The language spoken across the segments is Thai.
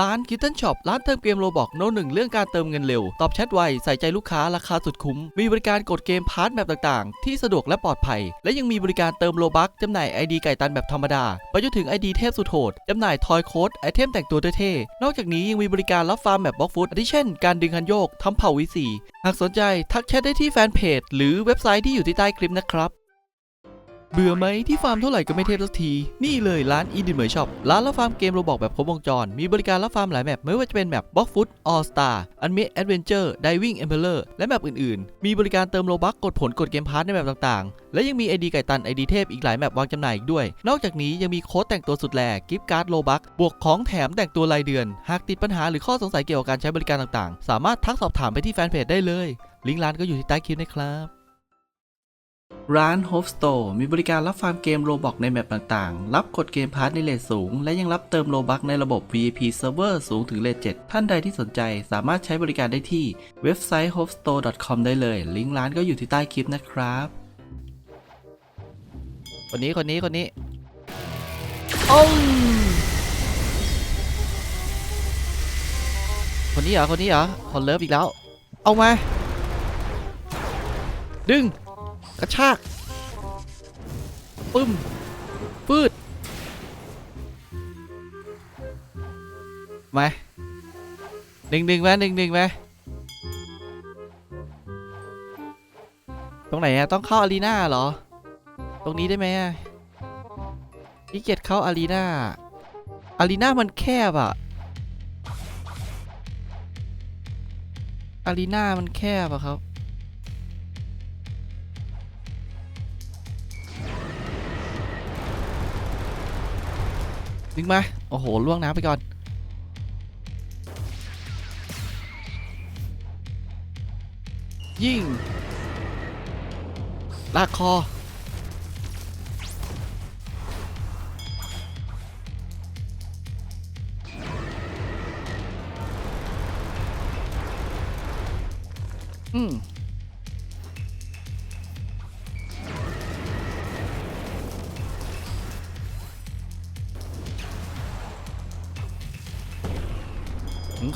ร้าน Kitten Shop ร้านเติมเกมโรบอกโน้ตหนึ่งเรื่องการเติมเงินเร็ว ตอบแชทไว ใส่ใจลูกค้าราคาสุดคุ้ม มีบริการกดเกมพาร์ทแบบต่างๆ ที่สะดวกและปลอดภัย และยังมีบริการเติมโลบัคจำหน่าย ID ไก่ตันแบบธรรมดา ไปจนถึง ID เทพสุดโหดจำหน่ายทอยโค้ดไอเทมแต่งตัวเท่ๆนอกจากนี้ยังมีบริการรับฟาร์มแบบบล็อกฟุตอาทิเช่น การดึงคันโยกทำเผาวีซีหากสนใจทักแชทได้ที่แฟนเพจหรือเว็บไซต์ที่อยู่ที่ใต้คลิปนะครับ เบื่อไหมที่ฟาร์มเท่าไหร่ก็ไม่เทพสักที นี่เลยร้านอีดินเหมยช็อปร้านรับฟาร์มเกมโรบอกแบบครบวงจร มีบริการรับฟาร์มหลายแมปไม่ว่าจะเป็นแมปบล็อกฟุตออสตาอันเม a แอดเวนเจอร์ไดวิ่งเอมเบอร์และแมปอื่นๆ มีบริการเติมโลบัคกดผลกดเกมพาร์ทในแมปต่างๆ และยังมีไอดีไก่ตันไอดีเทพอีกหลายแมปวางจำหน่ายอีกด้วย นอกจากนี้ยังมีโค้ดแต่งตัวสุดแหลกกิฟต์การ์ดโลบัคบวกของแถมแต่งตัวรายเดือน หากติดปัญหาหรือข้อสงสัยเกี่ยวกับการใช้บริการต่างๆ สามารถทักสอบถามไปที่แฟนเพจได้เลย ลิงก์ร้านก็อยู่ที่ใต้คลิปนะครับ ร้าน Hope Store มีบริการรับฟาร์มเกมโรบอกในแมปต่างๆ รับกดเกมพาร์ทในเลทสูง และยังรับเติมโลบักในระบบ VIP Server สูงถึงเลท7ท่านใดที่สนใจสามารถใช้บริการได้ที่เว็บไซต์ hopestore.com ได้เลย ลิงก์ร้านก็อยู่ที่ใต้คลิปนะครับ คนนี้คนนี้คนนี้โอ้วคนนี้เหรอ คนนี้เหรอ คนเลิฟอีกแล้ว เอามา ดึง กระชากปึ้มปืดไหมหนึ่งหนึ่งไหมหนึ่งหนึ่งไหมตรงไหนอะต้องเข้าอารีนาเหรอ ตรงนี้ได้ไหมอะพี่เกียจเข้าอารีนาอารีนามันแคบอะอารีนามันแคบอะครับ ดึงมา โอ้โห ล่วงน้ำไปก่อน ยิง ลากคอ อืม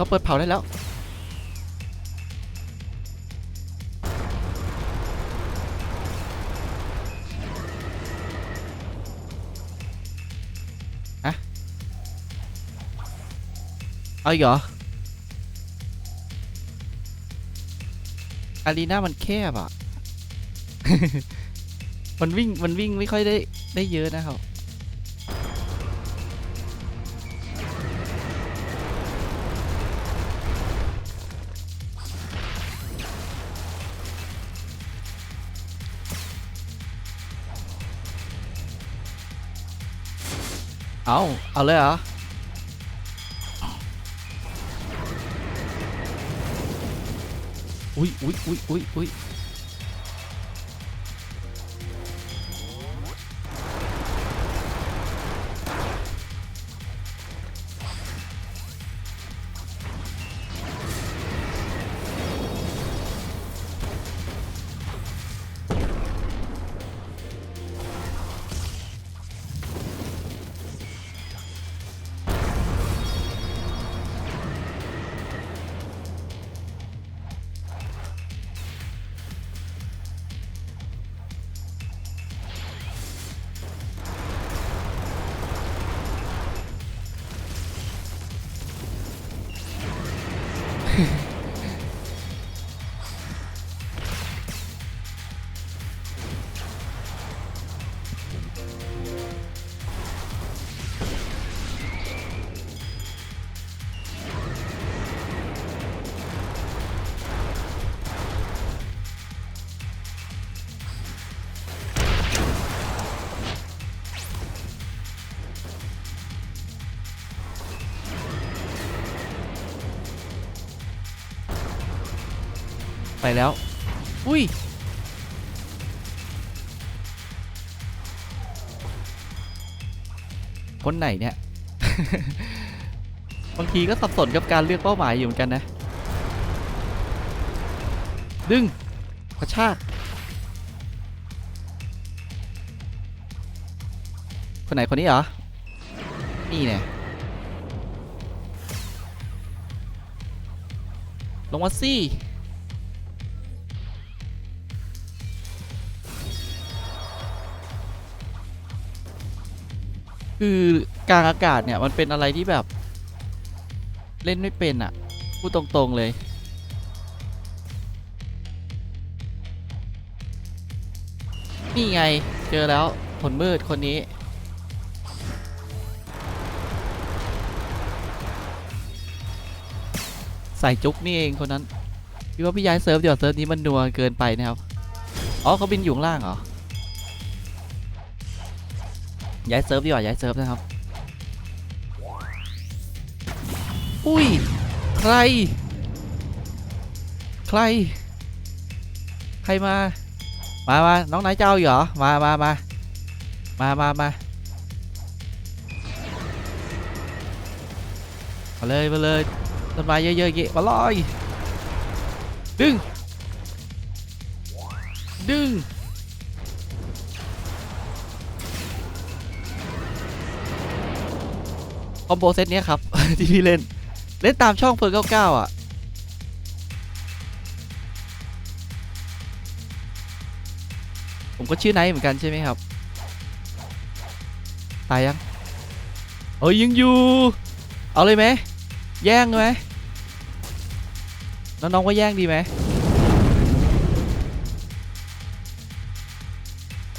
เขาเปิดเผาได้แล้ว อะเอาอีกเหรอ อารีนามันแคบอะมันวิ่ง มันวิ่งไม่ค่อยได้ได้เยอะนะครับ เอา เอาเลยเหรอ อุ้ยอุ้ยอุ้ยอุ้ยอุ้ย ไปแล้ว อุ้ย คนไหนเนี่ย บางทีก็สับสนกับการเลือกเป้าหมายอยู่เหมือนกันนะ ดึงกระชากคนไหนคนนี้เหรอ นี่เนี่ยลงมาสิ คือกลางอากาศเนี่ยมันเป็นอะไรที่แบบ เล่นไม่เป็นอะ่ะ พูดตรงๆเลยนี่ไงเจอแล้วผลมืดคนนี้ ใส่จุกนี่เองคนนั้นพี่ว่าพี่ย้ายเซิร์ฟเดี๋ยวเซิร์ฟนี้มันนัวเกินไปนะครับ อ๋อเขาบินอยู่ข้างล่างเหรอ ย้ายเซิร์ฟดีกว่าย้ายเซิร์ฟนะครับ อุ้ย ใคร ใคร ใครมา มามาน้องนายเจ้าอยู่เหรอ มามามามามามามาเลยมาเลยต้นไม้เยอะๆอย่างงี้มาลอย ดึง ดึง อมโบเซตเนี้ยครับ ที่พี่เล่น เล่นตามช่องเฟอร์99อะผมก็ชื่อไนท์เหมือนกันใช่ไหมครับ ตายยังเอ้ยยังอยู่ เอาเลยไหม แย่งไหมน้องๆว่าแย่งดีไหม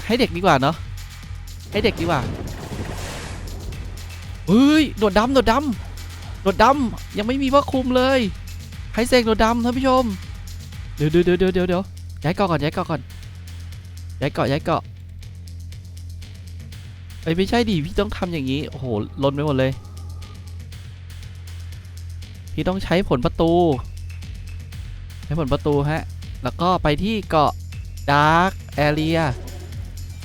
ให้เด็กดีกว่าเนาะ ให้เด็กดีกว่า เฮ้ยหนวดดำหนวดดำหนวดดำยังไม่มีว่าคุมเลยไฮเซกหนวดดำท่านผู้ชม เดี๋ยวเดี๋ยวเดี๋ยวเดี๋ยวเดี๋ยวย้ายเกาะก่อนย้ายเกาะก่อนย้ายเกาะย้ายเกาะเอ้ยไม่ใช่ดิพี่ต้องทำอย่างนี้โอ้โหลนไปหมดเลย พี่ต้องใช้ผลประตู ใช้ผลประตูฮะแล้วก็ไปที่เกาะดาร์กแอเรีย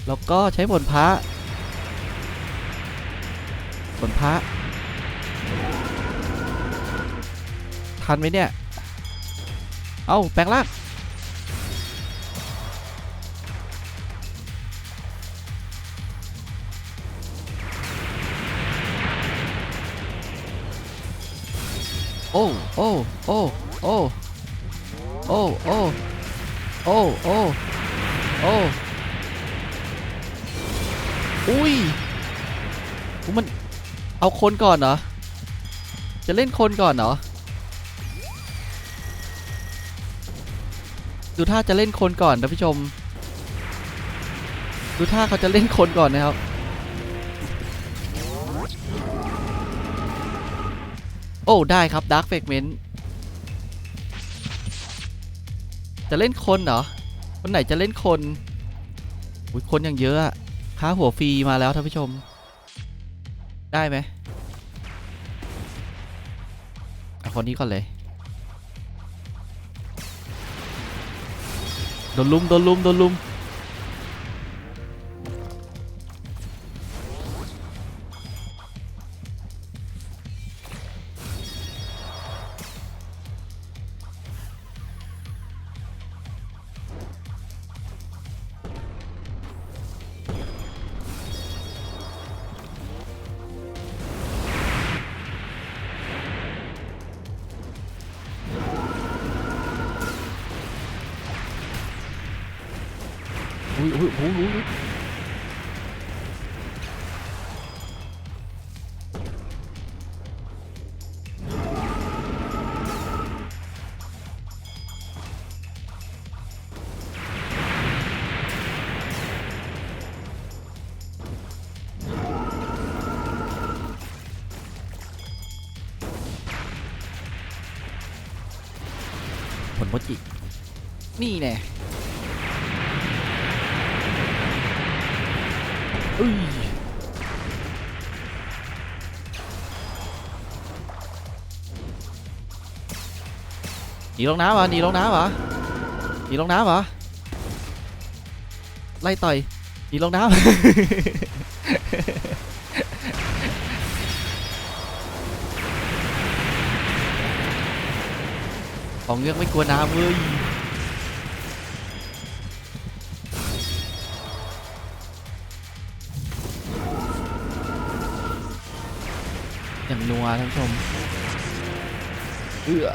แล้วก็ใช้ผลพระ ผลพระ ทันไหมเนี่ย เอ้า แปลงร่างโอ้ โอ้ โอ้ โอ้ โอ้ โอ้ โอ้ โอ้ โอ้ อุ้ยอุ๊ย เอาคนก่อนเหรอ จะเล่นคนก่อนเหรอ ดูท่าจะเล่นคนก่อนนะผู้ชม ดูท่าเขาจะเล่นคนก่อนนะครับ โอ้ได้ครับ Dark Fragment จะเล่นคนเหรอคนไหนจะเล่นคน อุ้ยคนยังเยอะอะค่าหัวฟรีมาแล้วท่านผู้ชม ได้ไหมเอาคนนี้ก่อนเลย โดนลุม โดนลุม โดนลุม ยอุ้ยอุ้ยอุ้ยอุ๊ยผลโมจินี่แน่ อ้ยหนีลงน้ำเหรอหนีลงน้ำเหรอหนีลงน้ำเหรอไล่ต่อยหนีลงน้ำของเงือกไม่กลัวน้ำเว้ย นัวท่านผู้ชมเอือ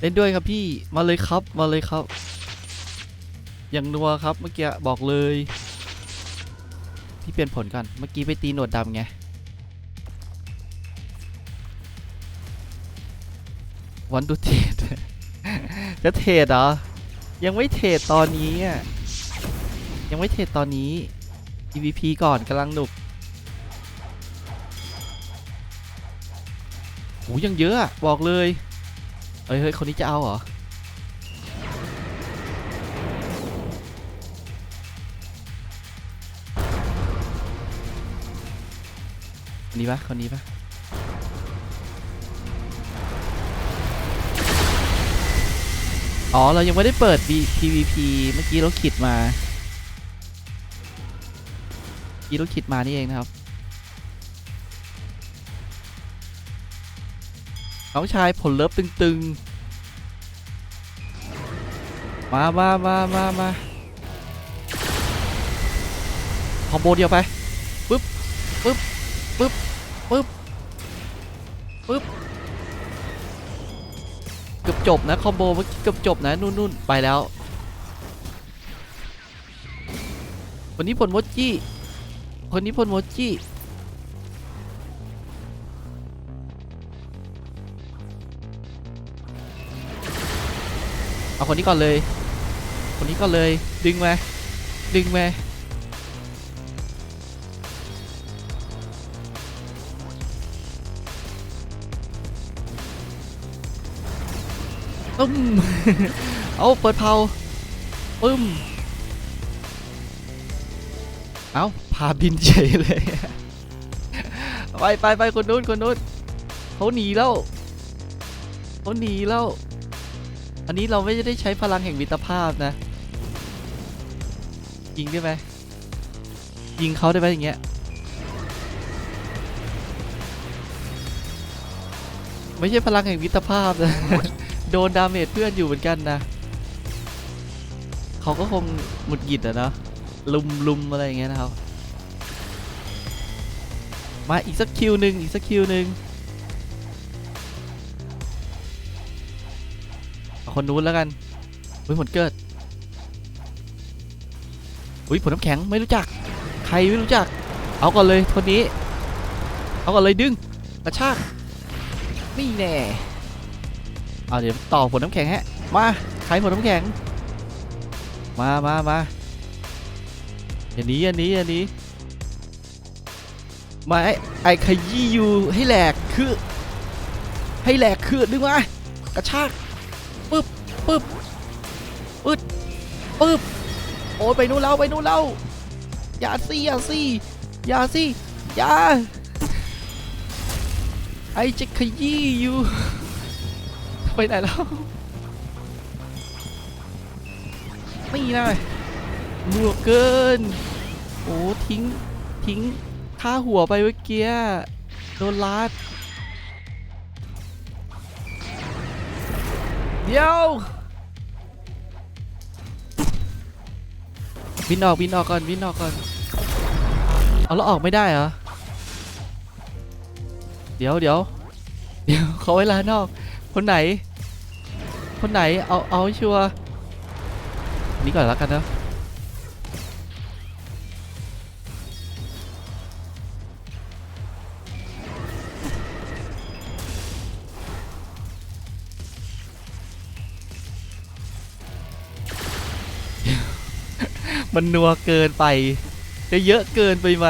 เล่นด้วยครับพี่มาเลยครับมาเลยครับ อย่างนัวครับเมื่อกี้บอกเลย พี่เปลี่ยนผลก่อนเมื่อกี้ไปตีหนวดดำไงวันดูเทรดจะเทรดเหรอ ยังไม่เทรดตอนนี้อะยังไม่เทรดตอนนี้ EVP ก่อนกำลังหนุก ยังเยอะบอกเลยเฮ้ยเฮ้ยคนนี้จะเอาเหรอคนนี้ปะคนนี้ปะอ๋อ เรายังไม่ได้เปิด PVP เมื่อกี้เราขิดมาเมื่อกี้เราขิดมานี่เองนะครับ น้องชายผลเลิฟตึงๆ มามามามามาคอมโบเดียวไปปึ๊บปึ๊บปึ๊บปึ๊บปึ๊บเกือบจบนะคอมโบเมื่อกี้เกือบจบนะนู่นนู่นไปแล้วคนนี้ผลโมจิคนนี้ผลโมจิ เอาคนนี้ก่อนเลย คนนี้ก่อนเลย ดึงมา ดึงมาตึ้ม เอาเปิดเผา ปึ้ม เอาพาบินเฉยเลย ไปไปไปคนนู้นคนนู้นเขาหนีแล้วเขาหนีแล้ว อันนี้เราไม่ได้ใช้พลังแห่งมิตรภาพนะ ยิงได้ไหมยิงเขาได้ไหมอย่างเงี้ย ไม่ใช่พลังแห่งมิตรภาพนะ โดนดาเมจเพื่อนอยู่เหมือนกันนะ เขาก็คงหมุดหงิดอะนะลุมลุมอะไรอย่างเงี้ยนะครับ มาอีกสักคิวหนึ่งอีกสักคิวหนึ่ง คนนู้นแล้วกันอุ้ยผลเกิดอุ้ยผลน้ำแข็งไม่รู้จัก ใครไม่รู้จัก เอาก่อนเลยคนนี้ เอาก่อนเลยดึงกระชากนี่แน่เอาเดี๋ยวต่อผลน้ำแข็งฮะมาใครผลน้ำแข็ง มามามาอย่าหนี้อย่าหนี้อย่าหนี้มาไอไอ้ขยี้อยู่ให้แหลกคือ ให้แหลกคือดึงมากระชาก ปึ๊บโอ้ยไปนู่นแล้วไปนู่นแล้วอย่าสิอย่าสิอย่าสิอย่าไอจะขยี้อยู่ไปไหนแล้วไม่นะบวกเกินโอ้ทิ้งทิ้งท่าหัวไปเมื่อกี้โดนลัดเดี๋ยว บินออกบินออกก่อนบินออกก่อนเอาแล้วออกไม่ได้เหรอเดี๋ยวเดี๋ยวเดี๋ยวเขาเวลานอก คนไหน คนไหนเอาเอาให้ชัวร์นี่ก่อนแล้วกันนะ มันนัวเกินไปจะเยอะเกินไปไหม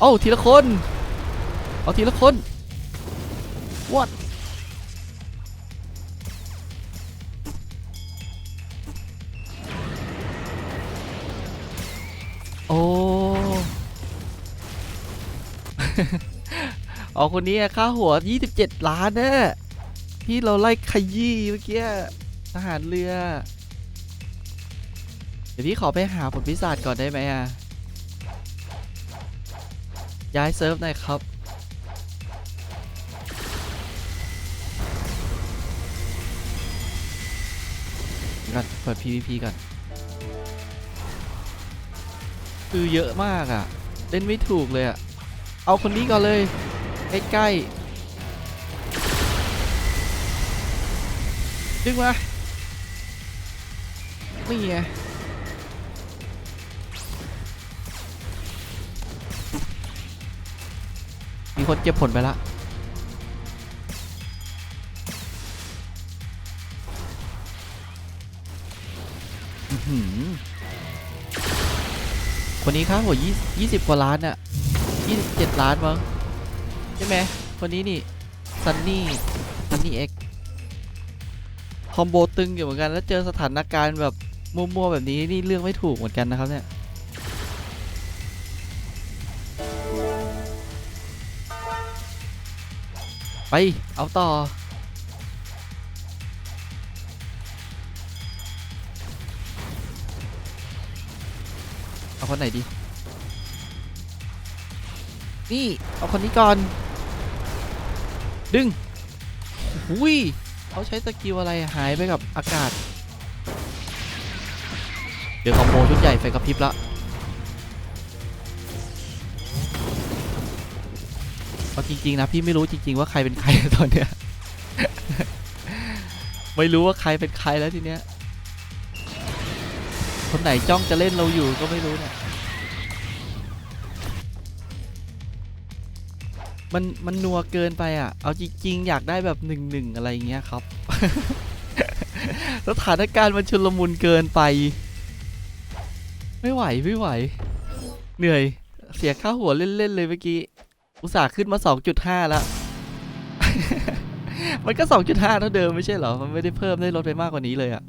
เอ้าทีละคน เอาทีละคน what โอ้ เอาคนนี้ค่าหัว 27 ล้านนะที่เราไล่ขยี้เมื่อกี้ทหารเรือ เดี๋ยวพี่ขอไปหาผลพิศาจก่อนได้ไหมอะ ย้ายเซิร์ฟหน่อยครับ ก่อนเปิด PVP ก่อน คือเยอะมากอะ เล่นไม่ถูกเลยอะ เอาคนนี้ก่อนเลย ใกล้ๆ ดึงมานี่ไง มีคนเก็บผลไปละคนนี้ครับโหยี่ยี่สิบกว่าล้านอะยี่สิบเจ็ดล้านมั้งใช่ไหมคนนี้นี่ซันนี่ซันนี่เอ็กคอมโบตึงอยู่เหมือนกันแล้วเจอสถานการณ์แบบมั่วๆแบบนี้นี่เลือกไม่ถูกเหมือนกันนะครับเนี่ย ไป เอาต่อ เอาคนไหนดี นี่ เอาคนนี้ก่อน ดึงหุยเขาใช้สกิลอะไรหายไปกับอากาศ เดี๋ยวคอมโบชุดใหญ่ไฟกระพริบละ เอาจริงๆนะพี่ไม่รู้จริง ๆ ว่าใครเป็นใครตอนเนี้ย ไม่รู้ว่าใครเป็นใครแล้วทีเนี้ย คนไหนจ้องจะเล่นเราอยู่ก็ไม่รู้เนี่ย มันมันนัวเกินไปอะ เอาจริง ๆ อยากได้แบบหนึ่งหนึ่งอะไรเงี้ยครับสถานการณ์มันชุลมุนเกินไป ไม่ไหวไม่ไหว เหนื่อย เสียค่าหัวเล่นๆเลยเมื่อกี้ อุตส่าห์ขึ้นมา 2.5 แล้ว มันก็ 2.5 เท่าเดิมไม่ใช่เหรอ มันไม่ได้เพิ่มได้ลดไปมากกว่านี้เลยอะ